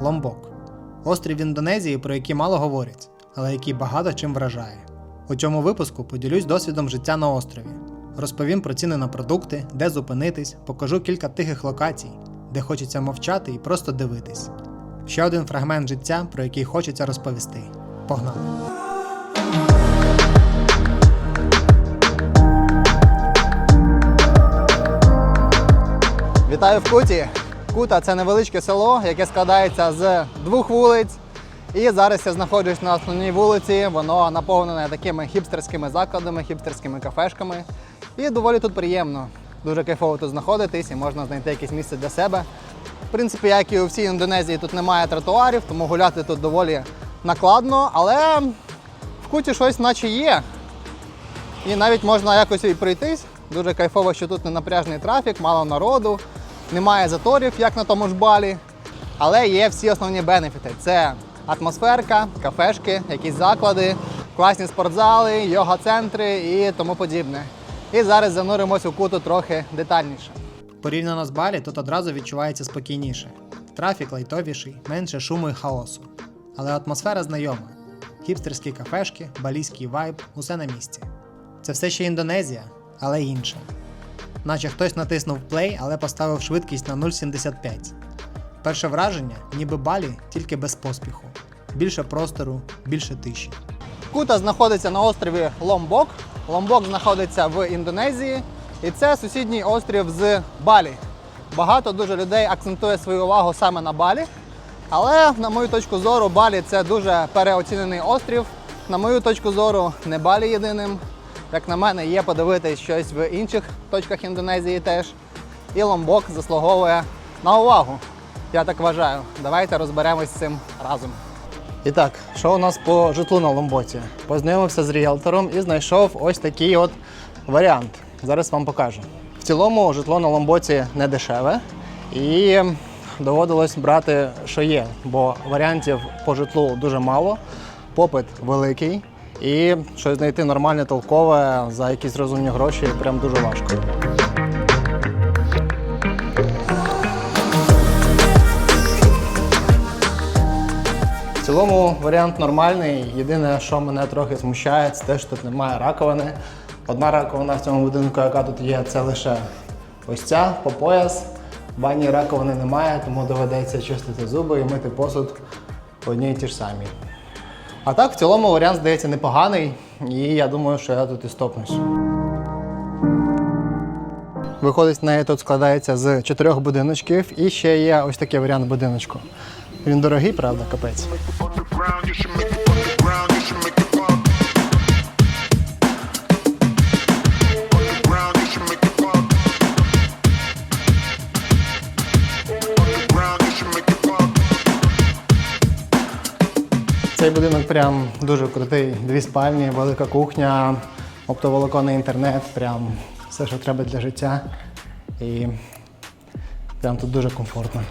Ломбок. Острів Індонезії, про який мало говорять, але який багато чим вражає. У цьому випуску поділюсь досвідом життя на острові. Розповім про ціни на продукти, де зупинитись, покажу кілька тихих локацій, де хочеться мовчати і просто дивитись. Ще один фрагмент життя, про який хочеться розповісти. Погнали! Вітаю в Куті. Кута це невеличке село, яке складається з двох вулиць. І зараз я знаходжусь на основній вулиці. Воно наповнене такими хіпстерськими закладами, хіпстерськими кафешками. І доволі тут приємно. Дуже кайфово тут знаходитись і можна знайти якесь місце для себе. В принципі, як і у всій Індонезії, тут немає тротуарів, тому гуляти тут доволі накладно, але в куті щось наче є. І навіть можна якось і пройтись. Дуже кайфово, що тут не напряжний трафік, мало народу, немає заторів, як на тому ж балі. Але є всі основні бенефіти: це атмосферка, кафешки, якісь заклади, класні спортзали, йога-центри і тому подібне. І зараз зануримось у куту трохи детальніше. Порівняно з Балі, тут одразу відчувається спокійніше. Трафік лайтовіший, менше шуму і хаосу. Але атмосфера знайома. Хіпстерські кафешки, балійський вайб, усе на місці. Це все ще Індонезія, але інше. Наче хтось натиснув плей, але поставив швидкість на 0,75. Перше враження, ніби балі, тільки без поспіху. Більше простору, більше тиші. Кута знаходиться на острові Ломбок. Ломбок знаходиться в Індонезії, і це сусідній острів з Балі. Багато дуже людей акцентує свою увагу саме на Балі. Але, на мою точку зору, Балі це дуже переоцінений острів. На мою точку зору, не Балі єдиним. Як на мене, є подивитись щось в інших точках Індонезії теж. І Ломбок заслуговує на увагу. Я так вважаю. Давайте розберемось з цим разом. І так, що у нас по житлу на Ломбоці? Познайомився з ріелтором і знайшов ось такий от варіант. Зараз вам покажу. В цілому житло на Ломбоці не дешеве і доводилось брати, що є, бо варіантів по житлу дуже мало, попит великий. І щось знайти нормальне толкове за якісь розумні гроші прям дуже важко. В цілому варіант нормальний. Єдине, що мене трохи смущає, це те, що тут немає раковини. Одна раковина в цьому будинку, яка тут є, це лише ось ця по пояс. В ванні раковини немає, тому доведеться чистити зуби і мити посуд по одній і ті ж самій. А так, в цілому варіант здається непоганий, і я думаю, що я тут і стопнусь. Виходить, неї тут складається з чотирьох будиночків, і ще є ось такий варіант будиночку. Він дорогий, правда, капець. Цей будинок прям дуже крутий. Дві спальні, велика кухня, оптоволоконний інтернет, прям все, що треба для життя. І прям тут дуже комфортно.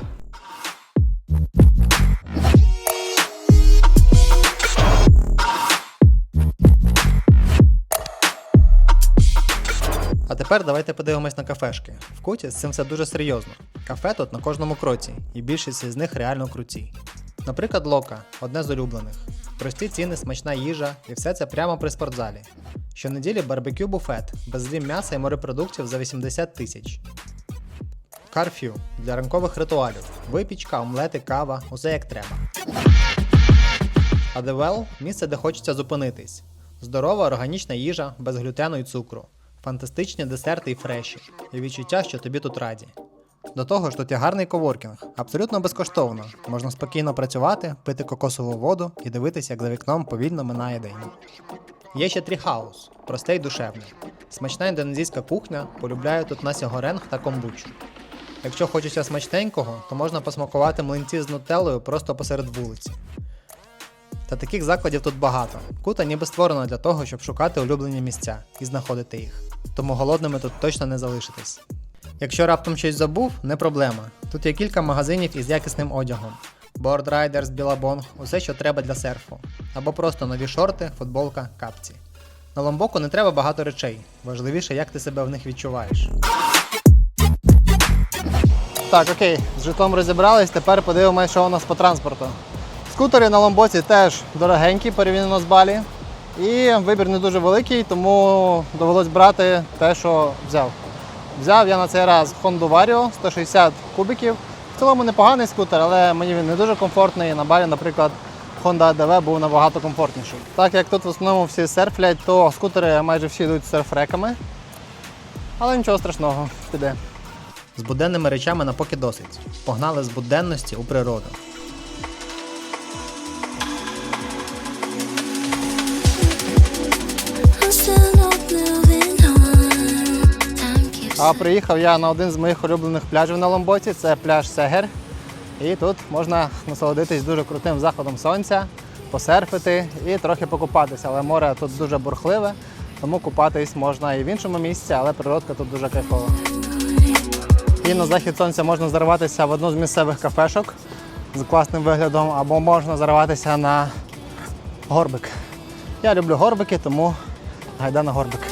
А тепер давайте подивимось на кафешки. В Куті з цим все дуже серйозно. Кафе тут на кожному кроці, і більшість з них реально круті. Наприклад, Лока одне з улюблених. Прості ціни, смачна їжа, і все це прямо при спортзалі. Щонеділі барбекю буфет, без злім м'яса і морепродуктів за 80 тисяч. Карфю для ранкових ритуалів, випічка, омлети, кава, усе як треба. А Девел місце, де хочеться зупинитись. Здорова органічна їжа без глютену і цукру, фантастичні десерти і фреші, і відчуття, що тобі тут раді. До того ж, тут є гарний коворкінг, абсолютно безкоштовно. Можна спокійно працювати, пити кокосову воду і дивитися, як за вікном повільно минає день. Є ще тріхаус, простий й душевний. Смачна індонезійська кухня, полюбляю тут Насі Горенг та комбучу. Якщо хочеться смачненького, то можна посмакувати млинці з нутеллою просто посеред вулиці. Та таких закладів тут багато. Кута ніби створена для того, щоб шукати улюблені місця і знаходити їх. Тому голодними тут точно не залишитись. Якщо раптом щось забув, не проблема. Тут є кілька магазинів із якісним одягом. Riders, Billabong, усе, що треба для серфу. Або просто нові шорти, футболка, капці. На ломбоку не треба багато речей. Важливіше, як ти себе в них відчуваєш. Так, окей, з житлом розібрались, тепер подивимося, що у нас по транспорту. Скутери на ломбоці теж дорогенькі порівняно з балі. І вибір не дуже великий, тому довелось брати те, що взяв. Взяв я на цей раз Honda Vario 160 кубиків. В цілому непоганий скутер, але мені він не дуже комфортний. На балі, наприклад, Honda ADV був набагато комфортніший. Так як тут в основному всі серфлять, то скутери майже всі йдуть серфреками. Але нічого страшного, піде. З буденними речами на поки досить. Погнали з буденності у природу. А приїхав я на один з моїх улюблених пляжів на Ломботі, це пляж Сегер. І тут можна насолодитись дуже крутим заходом сонця, посерфити і трохи покупатися. Але море тут дуже бурхливе, тому купатись можна і в іншому місці, але природка тут дуже кайфова. І на захід сонця можна зарватися в одну з місцевих кафешок з класним виглядом, або можна зарватися на горбик. Я люблю горбики, тому гайда на горбик.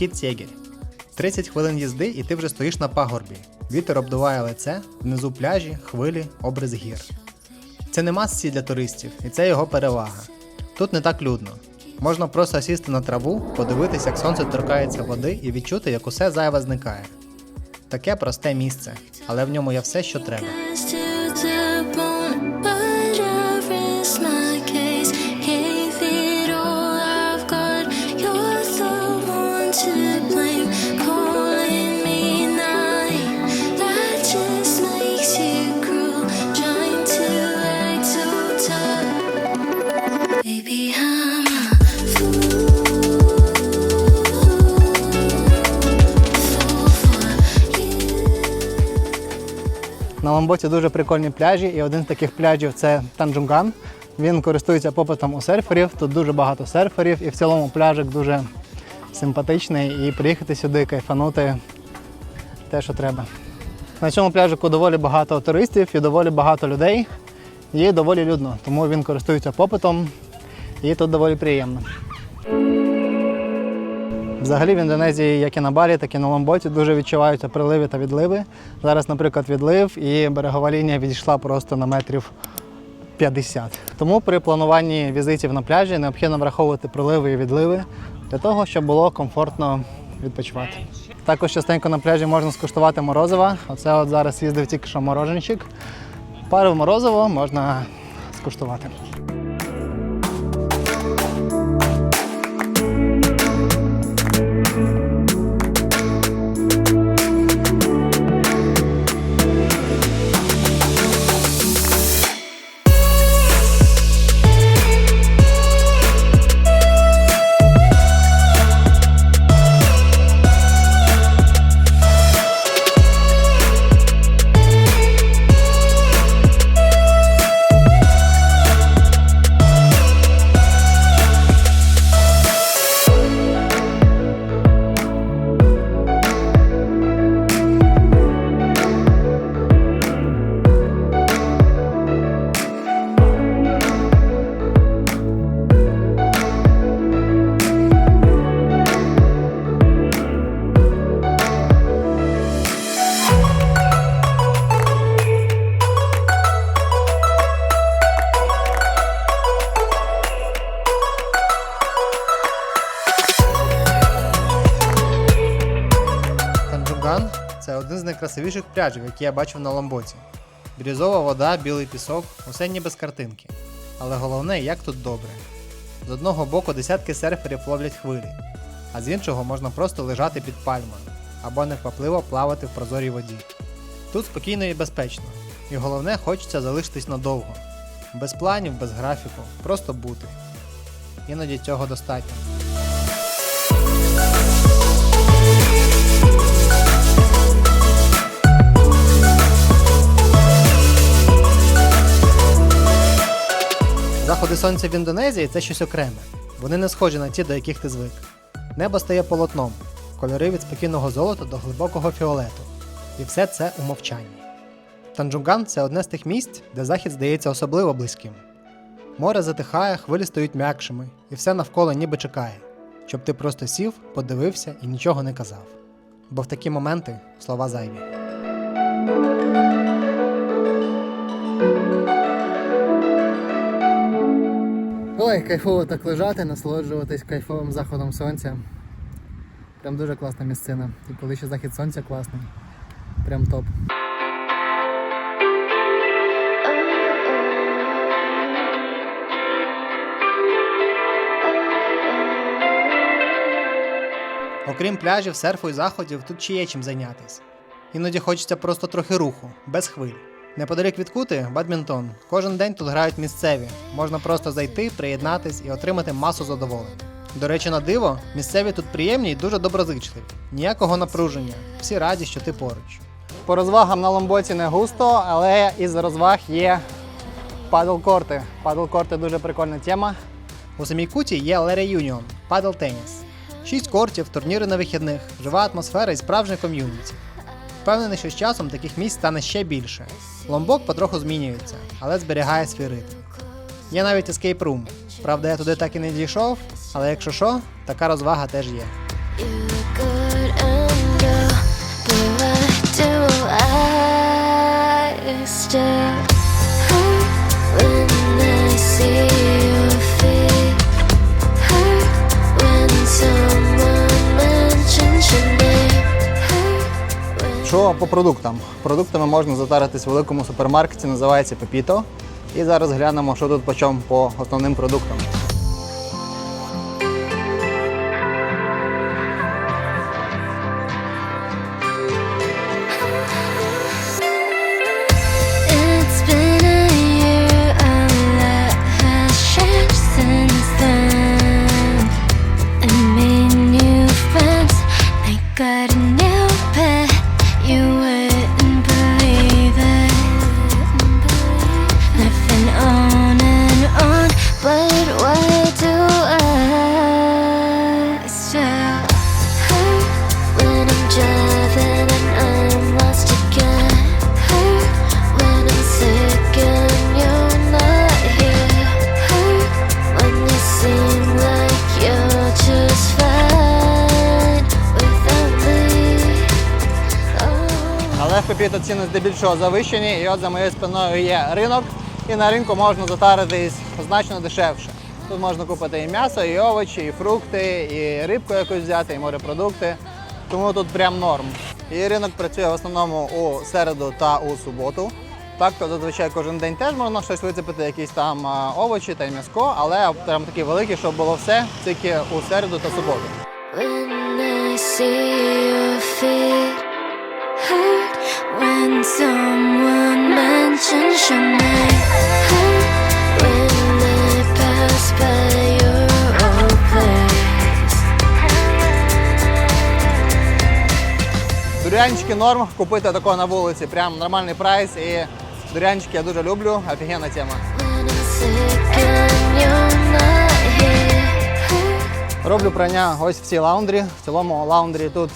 Букіт Сєгір. 30 хвилин їзди, і ти вже стоїш на пагорбі. Вітер обдуває лице, внизу пляжі, хвилі, образ гір. Це не масці для туристів, і це його перевага. Тут не так людно. Можна просто сісти на траву, подивитися, як сонце торкається води, і відчути, як усе зайве зникає. Таке просте місце, але в ньому є все, що треба. На Ламботі дуже прикольні пляжі, і один з таких пляжів це Танджунган. Він користується попитом у серферів. Тут дуже багато серферів, і в цілому пляжик дуже симпатичний. І приїхати сюди, кайфанути те, що треба. На цьому пляжику доволі багато туристів і доволі багато людей. І доволі людно, тому він користується попитом і тут доволі приємно. Взагалі в Індонезії, як і на Балі, так і на Ломботі, дуже відчуваються приливи та відливи. Зараз, наприклад, відлив і берегова лінія відійшла просто на метрів 50. Тому при плануванні візитів на пляжі необхідно враховувати приливи і відливи для того, щоб було комфортно відпочивати. Також частенько на пляжі можна скуштувати морозива. Оце от зараз їздив тільки що мороженчик. Парив морозиво можна скуштувати. Найкрасивіших пляжів, які я бачив на Ламбоці. Бірюзова вода, білий пісок, усе ніби з картинки. Але головне, як тут добре. З одного боку десятки серферів ловлять хвилі, а з іншого можна просто лежати під пальмою або неквапливо плавати в прозорій воді. Тут спокійно і безпечно, і головне, хочеться залишитись надовго. Без планів, без графіку, просто бути. іноді цього достатньо. Заходи сонця в Індонезії це щось окреме. Вони не схожі на ті, до яких ти звик. Небо стає полотном, кольори від спокійного золота до глибокого фіолету. І все це у мовчанні. Танджунган це одне з тих місць, де захід здається особливо близьким. Море затихає, хвилі стають м'якшими, і все навколо ніби чекає, щоб ти просто сів, подивився і нічого не казав. Бо в такі моменти слова зайві. Ой, кайфово так лежати, насолоджуватись кайфовим заходом сонця. Прям дуже класна місцина. І коли ще захід сонця класний. Прям топ. Окрім пляжів, серфу і заходів, тут ще є чим зайнятися. Іноді хочеться просто трохи руху, без хвиль. Неподалік від кути бадмінтон. Кожен день тут грають місцеві. Можна просто зайти, приєднатись і отримати масу задоволень. До речі, на диво, місцеві тут приємні і дуже доброзичливі. Ніякого напруження. Всі раді, що ти поруч. По розвагам на ломбоці не густо, але із розваг є падл-корти. Падл-корти дуже прикольна тема. У самій куті є Лере Юніон, падл теніс. Шість кортів, турніри на вихідних, жива атмосфера і справжня ком'юніті. Впевнений, що з часом таких місць стане ще більше. Ломбок потроху змінюється, але зберігає свій ритм. Є навіть escape room. Правда, я туди так і не дійшов, але якщо що, така розвага теж є. You Що по продуктам? Продуктами можна затаритись в великому супермаркеті, називається Пепіто. І зараз глянемо, що тут по чому по основним продуктам. Але ціни здебільшого завищені, і от за моєю спиною є ринок, і на ринку можна затаритись значно дешевше. Тут можна купити і м'ясо, і овочі, і фрукти, і рибку якусь взяти, і морепродукти. Тому тут прям норм. І ринок працює в основному у середу та у суботу. Так, то зазвичай кожен день теж можна щось вицепити, якісь там овочі та м'яско, але прям такі великі, щоб було все тільки у середу та суботу. Дурянчики норм, купити такого на вулиці, прям нормальний прайс. І дурянчики я дуже люблю, офігенна тема. Роблю прання ось в цій лаундрі. В цілому лаундрі тут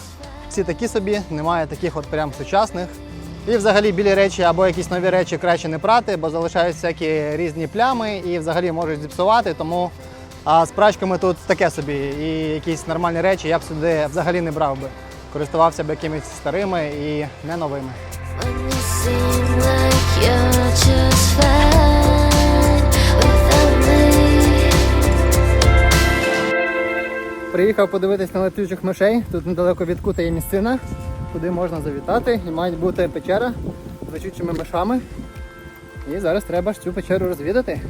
всі такі собі, немає таких от прям сучасних. І взагалі білі речі або якісь нові речі краще не прати, бо залишаються всякі різні плями і взагалі можуть зіпсувати. Тому а з прачками тут таке собі. І якісь нормальні речі я б сюди взагалі не брав би. Користувався б якимись старими і не новими. Приїхав подивитись на летючих мишей. Тут недалеко від кута є місцина, куди можна завітати. І має бути печера з летючими мишами. І зараз треба ж цю печеру розвідати.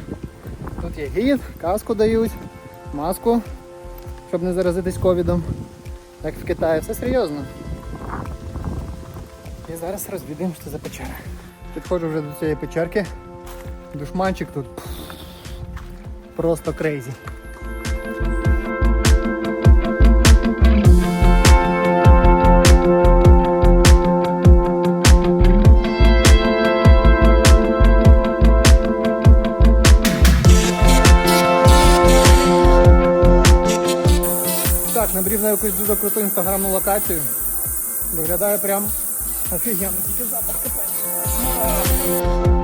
Тут є гід, каску дають, маску, щоб не заразитись ковідом. Як в Китаї, все серйозно. І зараз розвідаємо, що за печера. Підходжу вже до цієї печерки. Душманчик тут просто крейзі. Якусь дуже круту інстаграмну локацію. Виглядає прям офігенно, тільки запах капець.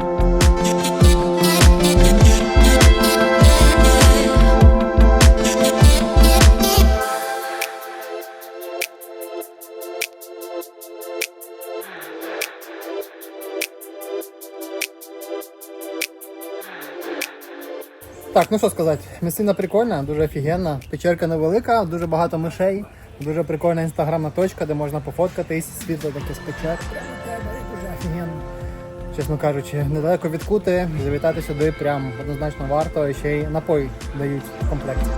Так, ну що сказати, місцина прикольна, дуже офігенна. Печерка невелика, дуже багато мишей, дуже прикольна інстаграмна точка, де можна пофоткатись, світло таке з печер. Дуже офігенно. Чесно кажучи, недалеко від кути, завітати сюди прям однозначно варто, і ще й напої дають в комплекті.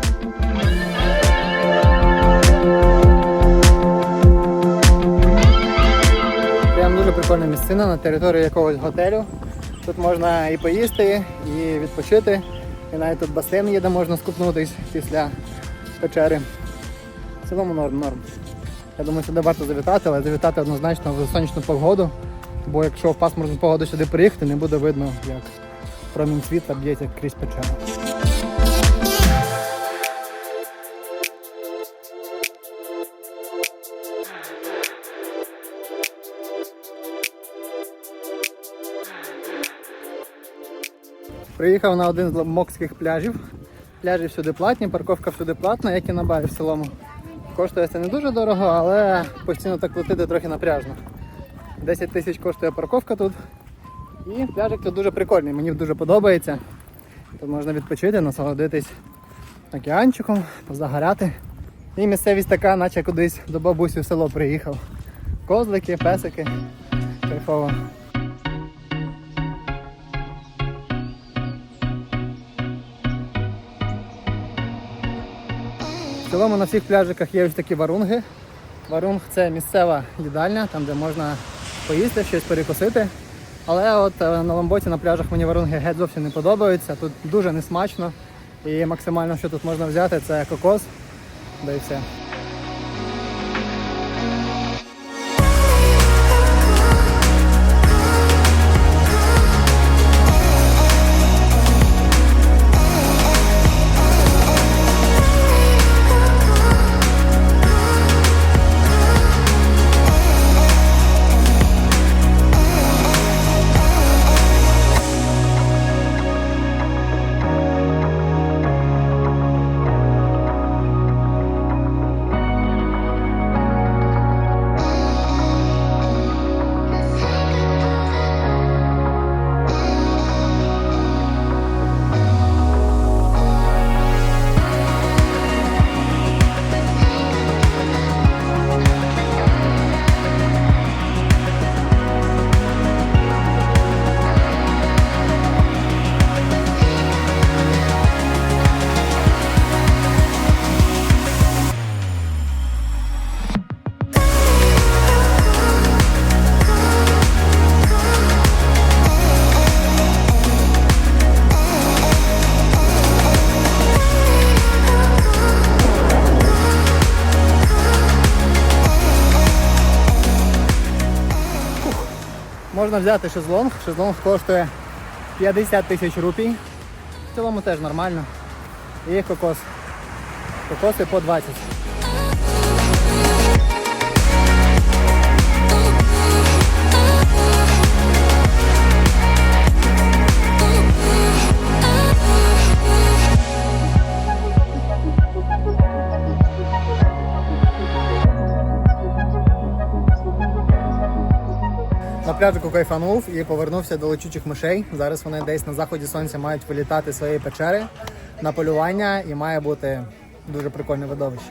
Прям дуже прикольна місцина на території якогось готелю. Тут можна і поїсти, і відпочити. І навіть тут басейн є, де можна скупнутись після печери. В цілому норм, норм. Я думаю, сюди варто завітати, але завітати однозначно в сонячну погоду. Бо якщо в пасмурну погоду сюди приїхати, не буде видно, як промінь світла б'ється крізь печеру. Приїхав на один з мокських пляжів. Пляжі всюди платні, парковка всюди платна, як і на барі в цілому. Коштує це не дуже дорого, але постійно так платити трохи напряжно. 10 тисяч коштує парковка тут. І пляжик тут дуже прикольний, мені дуже подобається. Тут можна відпочити, насолодитись океанчиком, позагоряти. І місцевість така, наче кудись до бабусі в село приїхав. Козлики, песики. Кайфово. Цілому на всіх пляжиках є ось такі варунги. Варунг це місцева їдальня, там де можна поїсти, щось перекусити. Але от е, на ламботі на пляжах мені варунги геть зовсім не подобаються. Тут дуже несмачно. І максимально, що тут можна взяти, це кокос. Да і все. Можна взяти шезлонг. Шезлонг коштує 50 тисяч рупій. В цілому теж нормально. І кокос. Кокоси по 20. Пляжику кайфанув і повернувся до лечучих мишей. Зараз вони десь на заході сонця мають вилітати з своєї печери на полювання і має бути дуже прикольне видовище.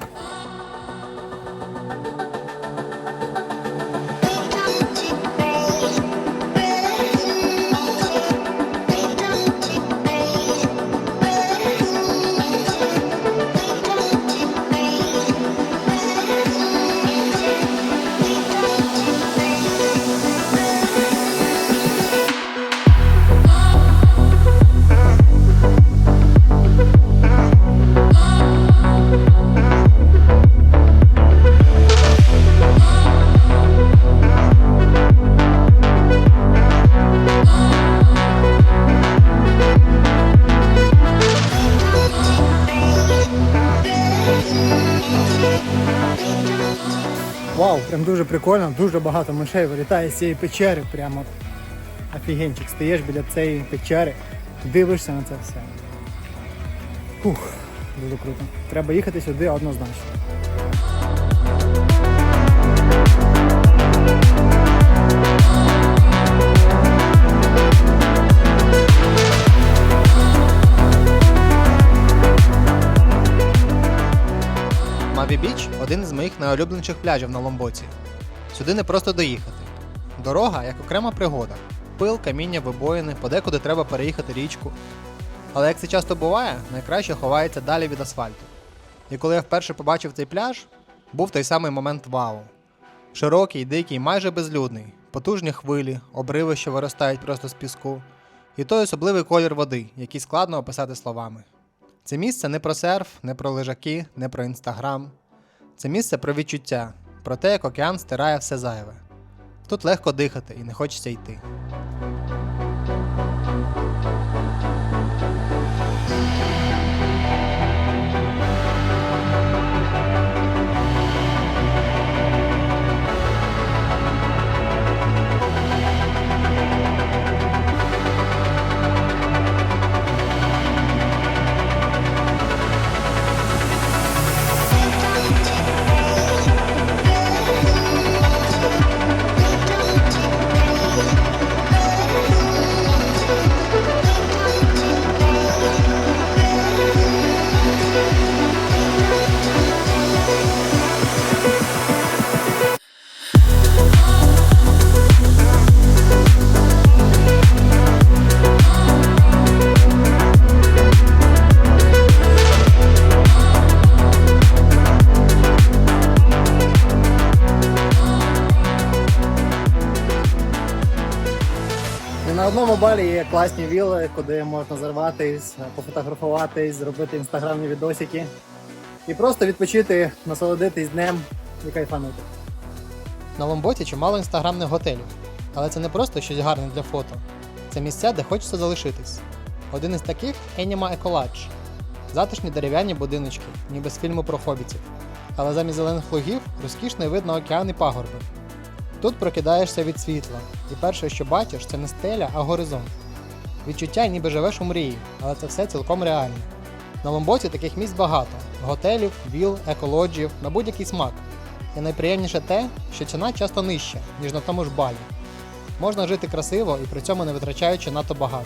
Прикольно, дуже багато мишей вилітає з цієї печери. Прямо офігенчик. Стоїш біля цієї печери, дивишся на це все. Фух, дуже круто. Треба їхати сюди однозначно. Маві Біч один із моїх найулюбленіших пляжів на Ломбоці. Сюди не просто доїхати. Дорога як окрема пригода. Пил, каміння, вибоїни, подекуди треба переїхати річку. Але як це часто буває, найкраще ховається далі від асфальту. І коли я вперше побачив цей пляж, був той самий момент вау. Широкий, дикий, майже безлюдний, потужні хвилі, обриви, що виростають просто з піску, і той особливий колір води, який складно описати словами. Це місце не про серф, не про лежаки, не про інстаграм. Це місце про відчуття, про те, як океан стирає все зайве. Тут легко дихати і не хочеться йти. На одному балі є класні віли, куди можна зарватись, пофотографуватись, зробити інстаграмні відосики і просто відпочити, насолодитись днем і кайфанути. На Ломботі чимало інстаграмних готелів, але це не просто щось гарне для фото. Це місця, де хочеться залишитись. Один із таких Anima Ecolodge. Затишні дерев'яні будиночки, ніби з фільму про хобітів. Але замість зелених лугів розкішно видно океан і пагорби. Тут прокидаєшся від світла, і перше, що бачиш, це не стеля, а горизонт. Відчуття, ніби живеш у мрії, але це все цілком реально. На Ломбоці таких місць багато: готелів, віл, еколоджів, на будь-який смак. І найприємніше те, що ціна часто нижча, ніж на тому ж балі. Можна жити красиво і при цьому не витрачаючи надто багато.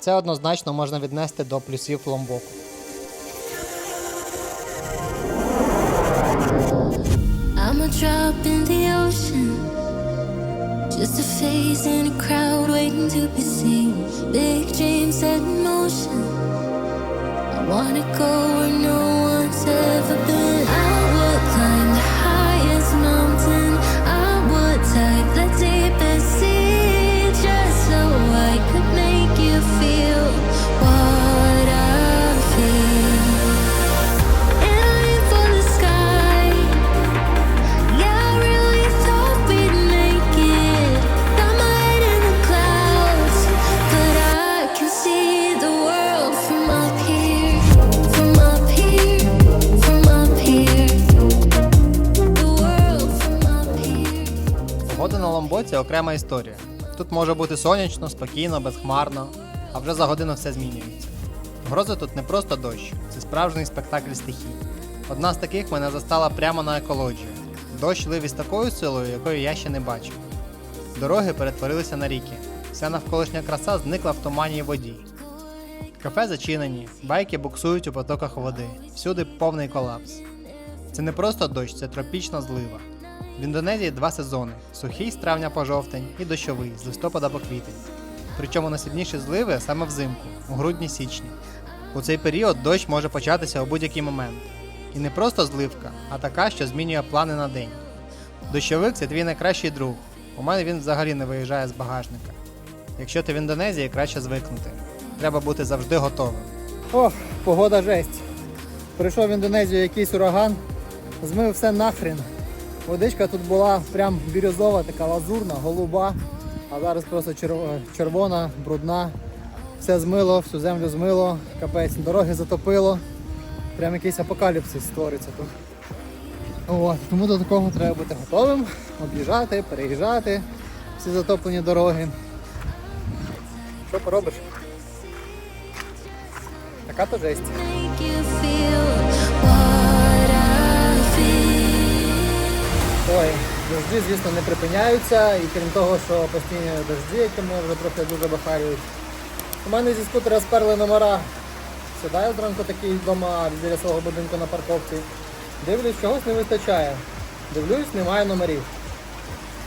Це однозначно можна віднести до плюсів Ломбоку. I'm a Just a face in a crowd waiting to be seen. Big dreams set in motion. I wanna go where no one's ever been. Погода окрема історія. Тут може бути сонячно, спокійно, безхмарно, а вже за годину все змінюється. Грози тут не просто дощ, це справжній спектакль стихій. Одна з таких мене застала прямо на екології. Дощ лив із такою силою, якої я ще не бачив. Дороги перетворилися на ріки. Вся навколишня краса зникла в тумані й воді. Кафе зачинені, байки буксують у потоках води, всюди повний колапс. Це не просто дощ, це тропічна злива. В Індонезії два сезони: сухий з травня по жовтень і дощовий з листопада по квітень. Причому найсильніші зливи саме взимку, у грудні-січні. У цей період дощ може початися у будь-який момент. І не просто зливка, а така, що змінює плани на день. Дощовик це твій найкращий друг. У мене він взагалі не виїжджає з багажника. Якщо ти в Індонезії, краще звикнути. Треба бути завжди готовим. Ох, погода жесть. Прийшов в Індонезію якийсь ураган, змив все нахрен. Водичка тут була прям бірюзова, така лазурна, голуба, а зараз просто червона, брудна. Все змило, всю землю змило, капець, дороги затопило. Прям якийсь апокаліпсис створиться тут. От, тому до такого треба бути готовим, об'їжджати, переїжджати всі затоплені дороги. Що поробиш? Така то жесть. Ой, дожді, звісно, не припиняються, і крім того, що постійні дожді, які мене вже трохи дуже бахарюють. У мене зі скутера сперли номера. Сідаю зранку такий вдома біля свого будинку на парковці. Дивлюсь, чогось не вистачає. Дивлюсь, немає номерів.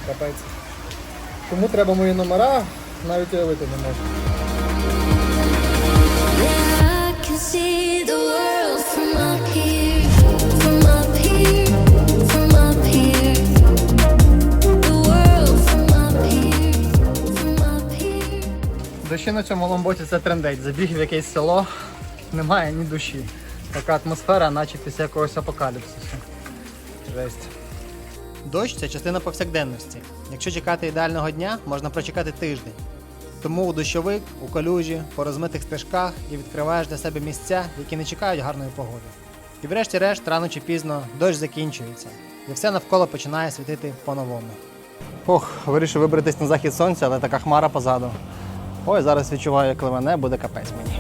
Капець. Кому треба мої номера, навіть уявити не можу. Дощі на цьому ломботі це трендець. Забіг в якесь село, немає ні душі. Така атмосфера, наче після якогось апокаліпсису. Жесть. Дощ це частина повсякденності. Якщо чекати ідеального дня, можна прочекати тиждень. Тому у дощовик, у калюжі, по розмитих стежках і відкриваєш для себе місця, які не чекають гарної погоди. І врешті-решт, рано чи пізно, дощ закінчується, і все навколо починає світити по-новому. Ох, вирішив вибратись на захід сонця, але така хмара позаду. Ой, зараз відчуваю, як ливане, буде капець мені.